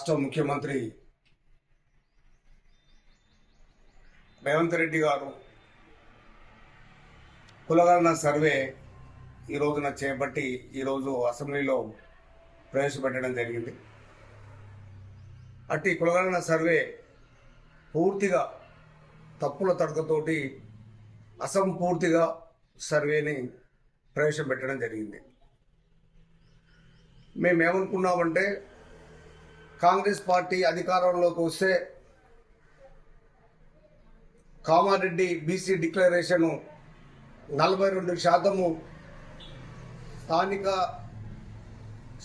రాష్ట్ర ముఖ్యమంత్రి రేవంత్ రెడ్డి గారు కులగణన సర్వే ఈ రోజున చేపట్టి ఈరోజు అసెంబ్లీలో ప్రవేశపెట్టడం జరిగింది. అట్టి కులగణన సర్వే పూర్తిగా తప్పుల తడకతోటి అసంపూర్తిగా సర్వేని ప్రవేశపెట్టడం జరిగింది. మేమేమనుకున్నామంటే కాంగ్రెస్ పార్టీ అధికారంలోకి వస్తే కామారెడ్డి బీసీ డిక్లరేషన్ నలభై రెండు శాతము స్థానిక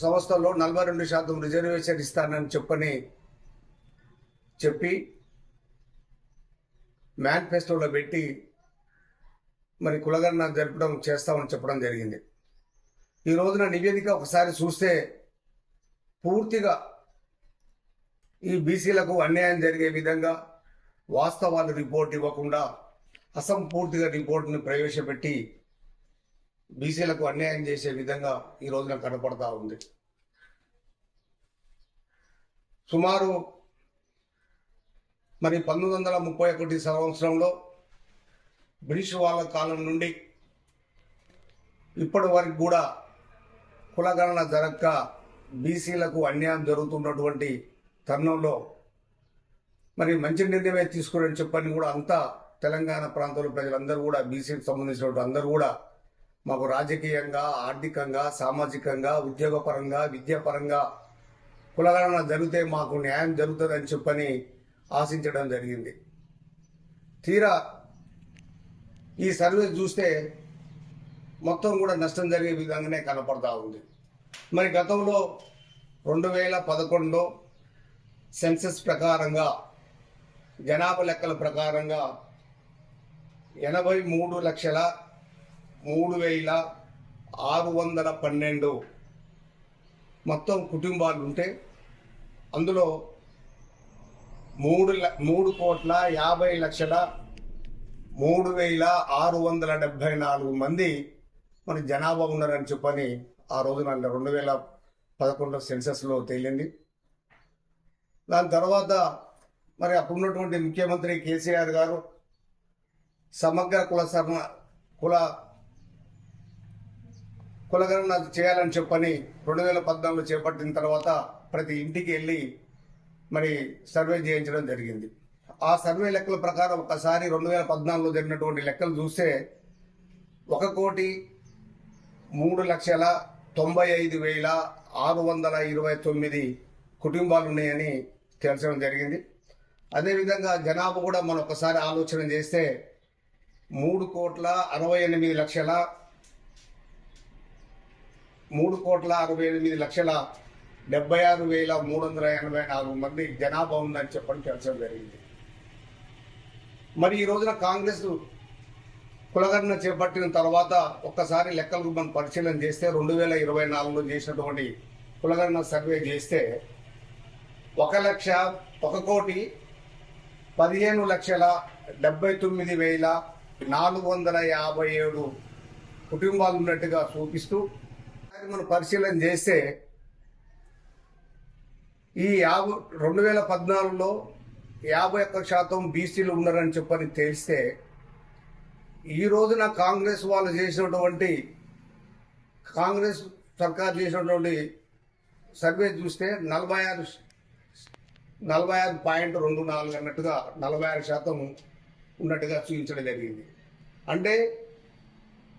సంస్థల్లో నలభై రెండు శాతం రిజర్వేషన్ ఇస్తానని చెప్పని చెప్పి మేనిఫెస్టోలో పెట్టి మరి కులగణన జరపడం చేస్తామని చెప్పడం జరిగింది. ఈ రోజున నివేదిక ఒకసారి చూస్తే పూర్తిగా ఈ బీసీలకు అన్యాయం జరిగే విధంగా వాస్తవాలు రిపోర్ట్ ఇవ్వకుండా అసంపూర్తిగా రిపోర్ట్ని ప్రవేశపెట్టి బీసీలకు అన్యాయం చేసే విధంగా ఈ రోజున కనపడతా ఉంది. సుమారు మరి పంతొమ్మిది వందల ముప్పై ఒకటి సంవత్సరంలో బ్రిటిష్ వాళ్ళ కాలం నుండి ఇప్పటి వరకు కూడా కులగణన జరగక బీసీలకు అన్యాయం జరుగుతున్నటువంటి తరుణంలో మరి మంచి నిర్ణయమే తీసుకోవడం చెప్పని కూడా అంతా తెలంగాణ ప్రాంతంలో ప్రజలందరూ కూడా బీసీకి సంబంధించినటువంటి అందరూ కూడా మాకు రాజకీయంగా ఆర్థికంగా సామాజికంగా ఉద్యోగపరంగా విద్యాపరంగా కులగణన జరిగితే మాకు న్యాయం జరుగుతుందని చెప్పని ఆశించడం జరిగింది. తీరా ఈ సర్వే చూస్తే మొత్తం కూడా నష్టం జరిగే విధంగానే కనపడతా ఉంది. మరి గతంలో రెండు వేల పదకొండులో సెన్సెస్ ప్రకారంగా జనాభా లెక్కల ప్రకారంగా ఎనభై మూడు లక్షల మూడు వేల ఆరు వందల పన్నెండు మొత్తం కుటుంబాలు ఉంటే అందులో మూడు ల- మూడు కోట్ల యాభై లక్షల మూడు వేల ఆరు వందల డెబ్భై నాలుగు మంది మన జనాభా ఉన్నారని చెప్పని ఆ రోజున రెండు వేల పదకొండు సెన్సస్లో తేలింది. దాని తర్వాత మరి అప్పుడున్నటువంటి ముఖ్యమంత్రి కేసీఆర్ గారు సమగ్ర కుల సరణ కుల కులగణన చేయాలని చెప్పని రెండు వేల పద్నాలుగులో చేపట్టిన తర్వాత ప్రతి ఇంటికి వెళ్ళి మరి సర్వే చేయించడం జరిగింది. ఆ సర్వే లెక్కల ప్రకారం ఒకసారి రెండు వేల పద్నాలుగులో జరిగినటువంటి లెక్కలు చూస్తే ఒక కోటి మూడు లక్షల తొంభై ఐదు వేల ఆరు వందల ఇరవై తొమ్మిది కుటుంబాలు ఉన్నాయని తేల్చడం జరిగింది. అదేవిధంగా జనాభా కూడా మనం ఒకసారి ఆలోచన చేస్తే మూడు కోట్ల అరవై ఎనిమిది లక్షల మూడు కోట్ల అరవై ఎనిమిది లక్షల డెబ్బై ఆరు వేల మూడు వందల ఎనభై నాలుగు మంది జనాభా ఉందని చెప్పడం తెలచడం జరిగింది. మరి ఈ రోజున కాంగ్రెస్ కులగణన చేపట్టిన తర్వాత ఒక్కసారి లెక్కలు మనం పరిశీలన చేస్తే రెండు వేల ఇరవై నాలుగులో చేసినటువంటి కులగణన సర్వే చేస్తే ఒక లక్ష ఒక కోటి పదిహేను లక్షల డెబ్బై తొమ్మిది వేల నాలుగు వందల యాభై ఏడు కుటుంబాలు ఉన్నట్టుగా చూపిస్తూ మనం పరిశీలన చేస్తే ఈ యాభై రెండు వేల పద్నాలుగులో యాభై ఒక్క శాతం బీసీలు ఉన్నారని చెప్పని తెలిస్తే ఈ రోజున కాంగ్రెస్ వాళ్ళు చేసినటువంటి కాంగ్రెస్ సర్కార్ చేసినటువంటి సర్వే చూస్తే నలభై ఆరు నలభై ఆరు పాయింట్ రెండు నాలుగు అన్నట్టుగా నలభై ఆరు శాతం ఉన్నట్టుగా చూపించడం జరిగింది. అంటే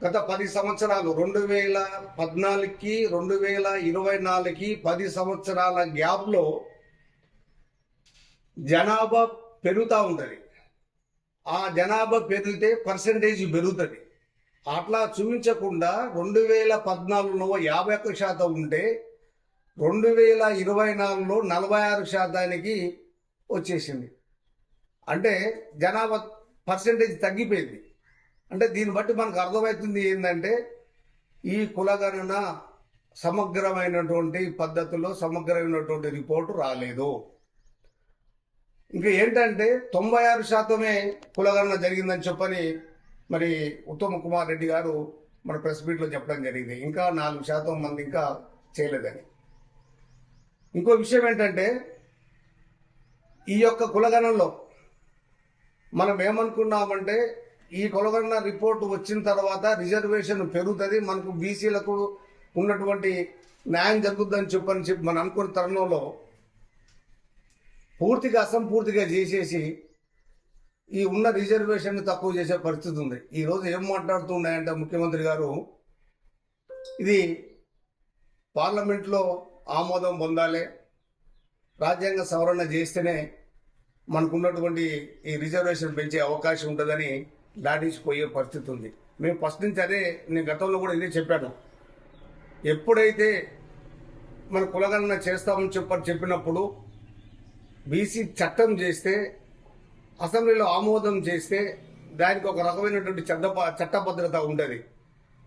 గత పది సంవత్సరాలు రెండు వేల పద్నాలుగుకి రెండు వేల ఇరవై నాలుగుకి పది సంవత్సరాల గ్యాప్లో జనాభా పెరుగుతూ ఉంటుంది. ఆ జనాభా పెరిగితే పర్సంటేజ్ పెరుగుతుంది. అట్లా చూపించకుండా రెండు వేల పద్నాలుగులో యాభై ఒక్క శాతం ఉంటే రెండు వేల ఇరవై నాలుగులో నలభై ఆరు శాతానికి వచ్చేసింది. అంటే జనాభా పర్సంటేజ్ తగ్గిపోయింది. అంటే దీన్ని బట్టి మనకు అర్థమవుతుంది ఏంటంటే ఈ కులగణన సమగ్రమైనటువంటి పద్ధతిలో సమగ్రమైనటువంటి రిపోర్టు రాలేదు. ఇంకా ఏంటంటే తొంభై ఆరు శాతమే కులగణన జరిగిందని చెప్పని మరి ఉత్తమ్ కుమార్ రెడ్డి గారు మన ప్రెస్ మీట్లో చెప్పడం జరిగింది. ఇంకా నాలుగు శాతం మంది ఇంకా చేయలేదని. ఇంకో విషయం ఏంటంటే ఈ యొక్క కులగణంలో మనం ఏమనుకున్నామంటే ఈ కులగణన రిపోర్ట్ వచ్చిన తర్వాత రిజర్వేషన్ పెరుగుతుంది మనకు బీసీలకు ఉన్నటువంటి న్యాయం జరుగుతుందని చెప్పని చెప్పి మనం అనుకున్న తరుణంలో పూర్తిగా అసంపూర్తిగా చేసేసి ఈ ఉన్న రిజర్వేషన్ తక్కువ చేసే పరిస్థితి ఉంది. ఈరోజు ఏం మాట్లాడుతున్నాయంటే ముఖ్యమంత్రి గారు ఇది పార్లమెంట్లో ఆమోదం పొందాలి. రాజ్యాంగ సవరణ చేస్తేనే మనకున్నటువంటి ఈ రిజర్వేషన్ పెంచే అవకాశం ఉంటుందని దాటించిపోయే పరిస్థితి ఉంది. మేము ఫస్ట్ నుంచి అదే నేను గతంలో కూడా ఇదే చెప్పాను. ఎప్పుడైతే మన కులగణన చేస్తామని చెప్ప చెప్పినప్పుడు బీసీ చట్టం చేస్తే అసెంబ్లీలో ఆమోదం చేస్తే దానికి ఒక రకమైనటువంటి చట్ట చట్టభద్రత ఉండేది.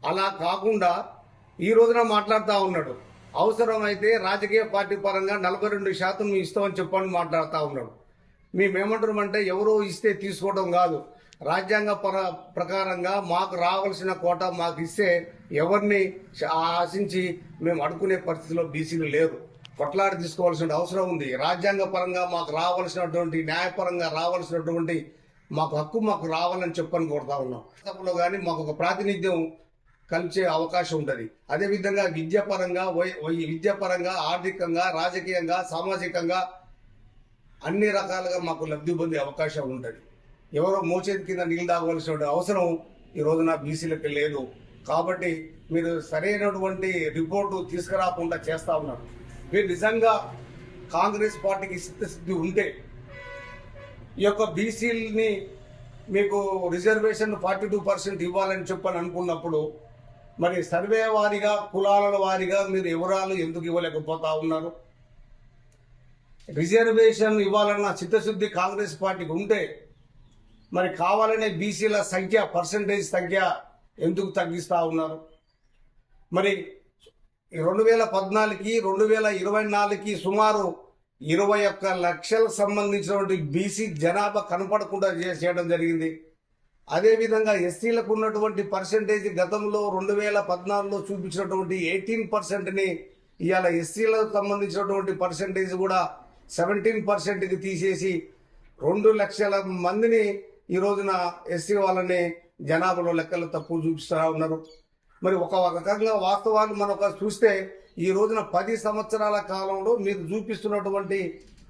అలా కాకుండా ఈ రోజున మాట్లాడుతూ ఉన్నాడు. అవసరమైతే రాజకీయ పార్టీ పరంగా నలభై రెండు శాతం ఇస్తామని చెప్పని మాట్లాడుతూ ఉన్నాడు. మేమేమంటున్నామంటే ఎవరో ఇస్తే తీసుకోవడం కాదు. రాజ్యాంగ పర ప్రకారంగా మాకు రావాల్సిన కోట మాకు ఇస్తే ఎవరిని ఆశించి మేము అడుకునే పరిస్థితిలో బీసీలు లేరు. కొట్లాడి తీసుకోవాల్సిన అవసరం ఉంది. రాజ్యాంగ పరంగా మాకు రావాల్సినటువంటి న్యాయపరంగా రావాల్సినటువంటి మాకు హక్కు మాకు రావాలని చెప్పని కోరుతా ఉన్నాం. సభలో కానీ మాకు ఒక ప్రాతినిధ్యం కలిసే అవకాశం ఉంటుంది. అదేవిధంగా విద్యాపరంగా విద్యాపరంగా ఆర్థికంగా రాజకీయంగా సామాజికంగా అన్ని రకాలుగా మాకు లబ్ధి పొందే అవకాశం ఉంటుంది. ఎవరో మోచేతి కింద నీళ్ళు తాగవలసిన అవసరం ఈ రోజున బీసీలకు లేదు. కాబట్టి మీరు సరైనటువంటి రిపోర్టు తీసుకురాకుండా చేస్తా ఉన్నారు. మీరు నిజంగా కాంగ్రెస్ పార్టీకి సిద్ధశుద్ధి ఉంటే ఈ యొక్క బీసీలని మీకు రిజర్వేషన్ ఫార్టీ టూ పర్సెంట్ ఇవ్వాలని చెప్పని అనుకున్నప్పుడు మరి సర్వే వారిగా కులాల వారీగా మీరు వివరాలు ఎందుకు ఇవ్వలేకపోతా ఉన్నారు? రిజర్వేషన్ ఇవ్వాలన్న చిత్తశుద్ధి కాంగ్రెస్ పార్టీకి ఉంటే మరి కావాలనే బీసీల సంఖ్య పర్సంటేజ్ సంఖ్య ఎందుకు తగ్గిస్తూ ఉన్నారు? మరి రెండు వేల పద్నాలుగుకి రెండు వేల ఇరవై నాలుగుకి సుమారు ఇరవై ఒక్క లక్షలకు సంబంధించినటువంటి బీసీ జనాభా కనపడకుండా చేయడం జరిగింది. అదేవిధంగా ఎస్సీలకు ఉన్నటువంటి పర్సంటేజ్ గతంలో రెండు వేల పద్నాలుగులో చూపించినటువంటి ఎయిటీన్ పర్సెంట్ని ఇవాళ ఎస్సీలకు సంబంధించినటువంటి పర్సంటేజ్ కూడా సెవెంటీన్ పర్సెంట్కి తీసేసి రెండు లక్షల మందిని ఈ రోజున ఎస్సీ వాళ్ళని జనాభాలో లెక్కలు తక్కువ చూపిస్తూ ఉన్నారు. మరి ఒక రకంగా వాస్తవాన్ని మనం ఒక చూస్తే ఈ రోజున పది సంవత్సరాల కాలంలో మీరు చూపిస్తున్నటువంటి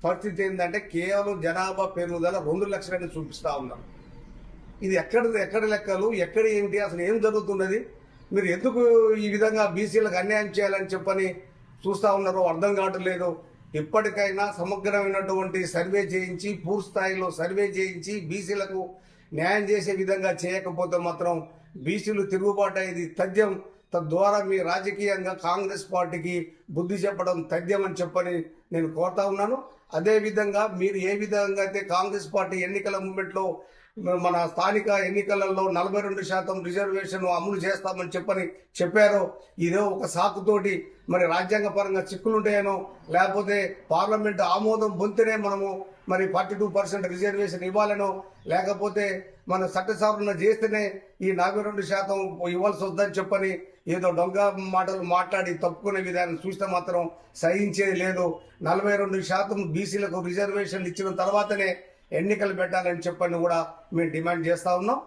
పరిస్థితి ఏంటంటే కేవలం జనాభా పెరుగుదల రెండు లక్షలని చూపిస్తూ ఉన్నారు. ఇది ఎక్కడ ఎక్కడ లెక్కలు ఎక్కడ ఏంటి అసలు ఏం జరుగుతున్నది? మీరు ఎందుకు ఈ విధంగా బీసీలకు అన్యాయం చేయాలని చెప్పని చూస్తా ఉన్నారో అర్థం కావట్లేదు ఇప్పటికైనా సమగ్రమైనటువంటి సర్వే చేయించి పూర్తి స్థాయిలో సర్వే చేయించి బీసీలకు న్యాయం చేసే విధంగా చేయకపోతే మాత్రం బీసీలు తిరుగుబాటు అయ్యేది తథ్యం. తద్వారా మీ రాజకీయంగా కాంగ్రెస్ పార్టీకి బుద్ధి చెప్పడం తథ్యం అని చెప్పని నేను కోరుతా ఉన్నాను. అదేవిధంగా మీరు ఏ విధంగా అయితే కాంగ్రెస్ పార్టీ ఎన్నికల మూమెంట్లో మన స్థానిక ఎన్నికలలో నలభై రెండు శాతం రిజర్వేషన్ అమలు చేస్తామని చెప్పని చెప్పారో. ఇదో ఒక సాకుతోటి మరి రాజ్యాంగ పరంగా చిక్కులుంటాయనో లేకపోతే పార్లమెంట్ ఆమోదం పొందితేనే మనము మరి ఫార్టీ టూ పర్సెంట్ రిజర్వేషన్ ఇవ్వాలనో లేకపోతే మన చట్ట సవరణ చేస్తేనే ఈ నలభై రెండు శాతం ఇవ్వాల్సి వద్దని చెప్పని ఏదో దొంగ మాటలు మాట్లాడి తప్పుకునే విధానం చూస్తే మాత్రం సహించేది లేదు. నలభై రెండు శాతం బీసీలకు రిజర్వేషన్ ఇచ్చిన తర్వాతనే ఎన్నికలు పెట్టాలని చెప్పని కూడా మేము డిమాండ్ చేస్తా ఉన్నాం.